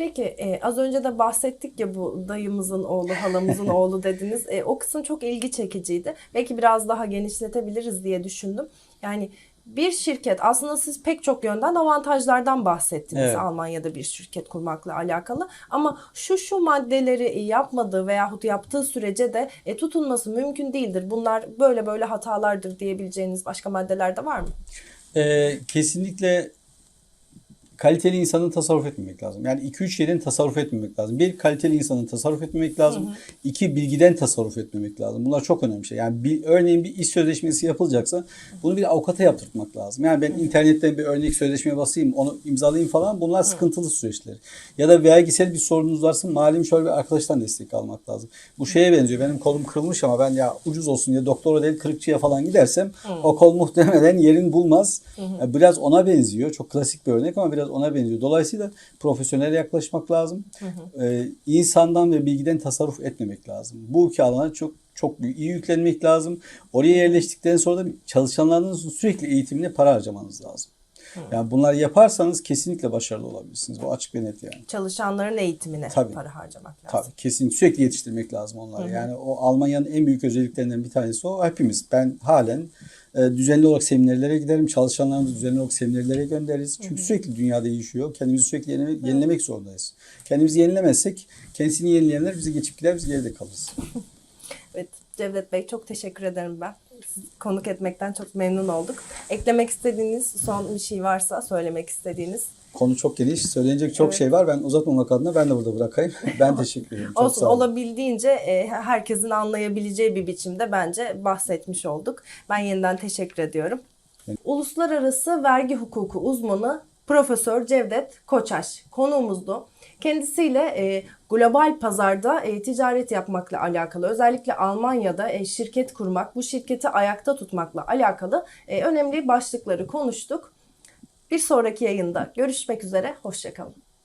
Peki e, az önce de bahsettik ya bu dayımızın oğlu, halamızın oğlu dediniz. E, o kısım çok ilgi çekiciydi. Belki biraz daha genişletebiliriz diye düşündüm. Yani bir şirket aslında siz pek çok yönden avantajlardan bahsettiniz Evet. Almanya'da bir şirket kurmakla alakalı. Ama şu şu maddeleri yapmadığı veyahut yaptığı sürece de e, tutunması mümkün değildir. Bunlar böyle böyle hatalardır diyebileceğiniz başka maddeler de var mı? Ee, kesinlikle kaliteli insanı tasarruf etmemek lazım. Yani 2-3 şeyden tasarruf etmemek lazım. Bir, kaliteli insanı tasarruf etmemek lazım. İki, bilgiden tasarruf etmemek lazım. Bunlar çok önemli şey. Yani bir, örneğin bir iş sözleşmesi yapılacaksa bunu bir avukata yaptırmak lazım. Yani ben internetten bir örnek sözleşmeye basayım, onu imzalayayım falan. Bunlar sıkıntılı süreçler. Ya da vergisel bir sorununuz varsa mali müşavir bir arkadaştan destek almak lazım. Bu şeye benziyor. Benim kolum kırılmış ama ben ya ucuz olsun diye doktora değil kırıkçıya falan gidersem o kol muhtemelen yerini bulmaz. Yani Biraz ona benziyor. Çok klasik bir örnek ama biraz ona benziyor. Dolayısıyla profesyonel yaklaşmak lazım. Ee, insandan ve bilgiden tasarruf etmemek lazım. Bu iki alana çok çok iyi yüklenmek lazım. Oraya yerleştikten sonra da çalışanlarınızın sürekli eğitimine para harcamanız lazım. Yani bunları yaparsanız kesinlikle başarılı olabilirsiniz. Bu açık ve net yani. Çalışanların eğitimine Tabii. para harcamak lazım. Tabii kesin sürekli yetiştirmek lazım onları. Yani o Almanya'nın en büyük özelliklerinden bir tanesi o. Hepimiz ben halen e, düzenli olarak seminerlere giderim. Çalışanlarımızı düzenli olarak seminerlere göndeririz. Çünkü sürekli dünya değişiyor. Kendimizi sürekli yenilemek, yenilemek zorundayız. Kendimizi yenilemezsek kendisini yenileyenler bizi geçip gider biz geride kalırız. Evet Cevdet Bey çok teşekkür ederim ben. Konuk etmekten çok memnun olduk. Eklemek istediğiniz son bir şey varsa söylemek istediğiniz. Konu çok geniş. Söylenecek çok Evet. şey var. Ben uzatmamak adına ben de burada bırakayım. Ben teşekkür ederim. Çok Olsun sağ olun. olabildiğince e, herkesin anlayabileceği bir biçimde bence bahsetmiş olduk. Ben yeniden teşekkür ediyorum. Uluslararası vergi hukuku uzmanı Profesör Cevdet Koçaş konuğumuzdu. Kendisiyle e, global pazarda e, ticaret yapmakla alakalı, özellikle Almanya'da e, şirket kurmak, bu şirketi ayakta tutmakla alakalı e, önemli başlıkları konuştuk. Bir sonraki yayında görüşmek üzere, hoşçakalın.